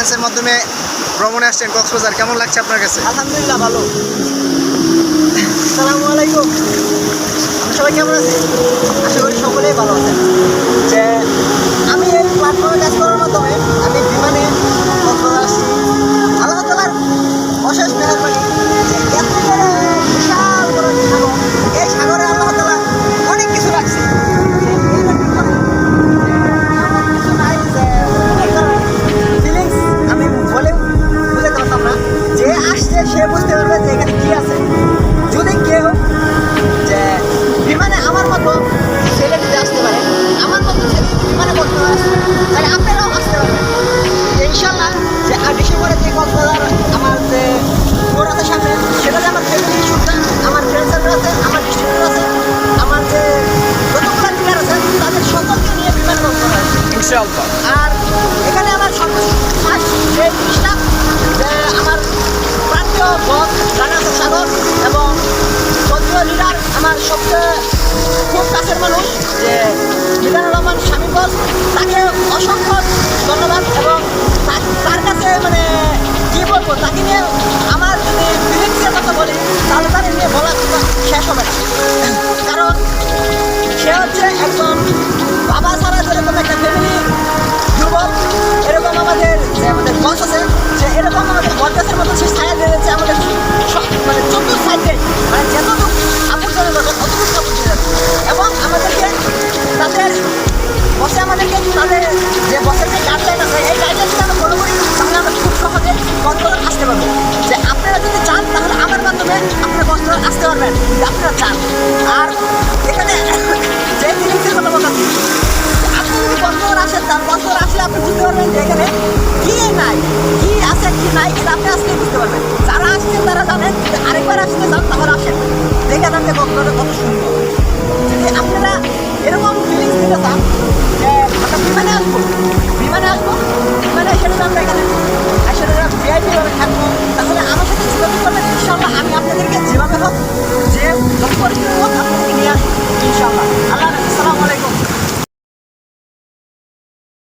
এজেন্সির মাধ্যমে ভ্রমণে আসছেন কক্সবাজার। কেমন লাগছে আপনার কাছে? আলহামদুলিল্লাহ ভালো। আসসালামু আলাইকুম। সবাই কেমন আছেন? সে বুঝতে পারবে যে এখানে কি আছে। যদি কেউ যে বিমানে আমার মতো ছেলে যদি আসতে পারে আমার মতো ছেলে বিমানে করতে পারে তাহলে আপনারাও আসতে পারবেন। ইনশাল্লাহ যে আর ডিসেম্বরে যে কক্সবাজার আমার যে টোর সামনে সেটা যে আমার ফ্যামিলি শুটটা আমার ফ্রেন্ড সার্কেল আছে আমার ডিস্ট্রিক্টর আছে আমার যে যতগুলো ডিলার আছে তাদের সকলকে নিয়ে বিমানে কক্সবাজার আসছি। ইনশাআল্লাহ। আর অসংখ্য ধন্যবাদ এবং তার কাছে মানে কি বলব তাকে নিয়ে আসতে পারব যে আপনারা যদি চান, তাহলে আমার মাধ্যমে আপনারা কন্ট্রোল আসতে পারবেন। আপনারা চান। আর এখানে যে ফিলিংসের কথা বলতেছি আপনি যদি কন্ট্রোল আসেন, তার কন্ট্রোল আসলে আপনি বুঝতে পারবেন যে এখানে কি নাই, কি আছে, কি নাই, এটা আপনি আসলেই বুঝতে পারবেন। যারা আসছেন, তারা জানেন আরেকবার আসতে চান, তাহলে আসেন। দেখে কন্ট্রোলটা কত সুন্দর। আপনারা এরকম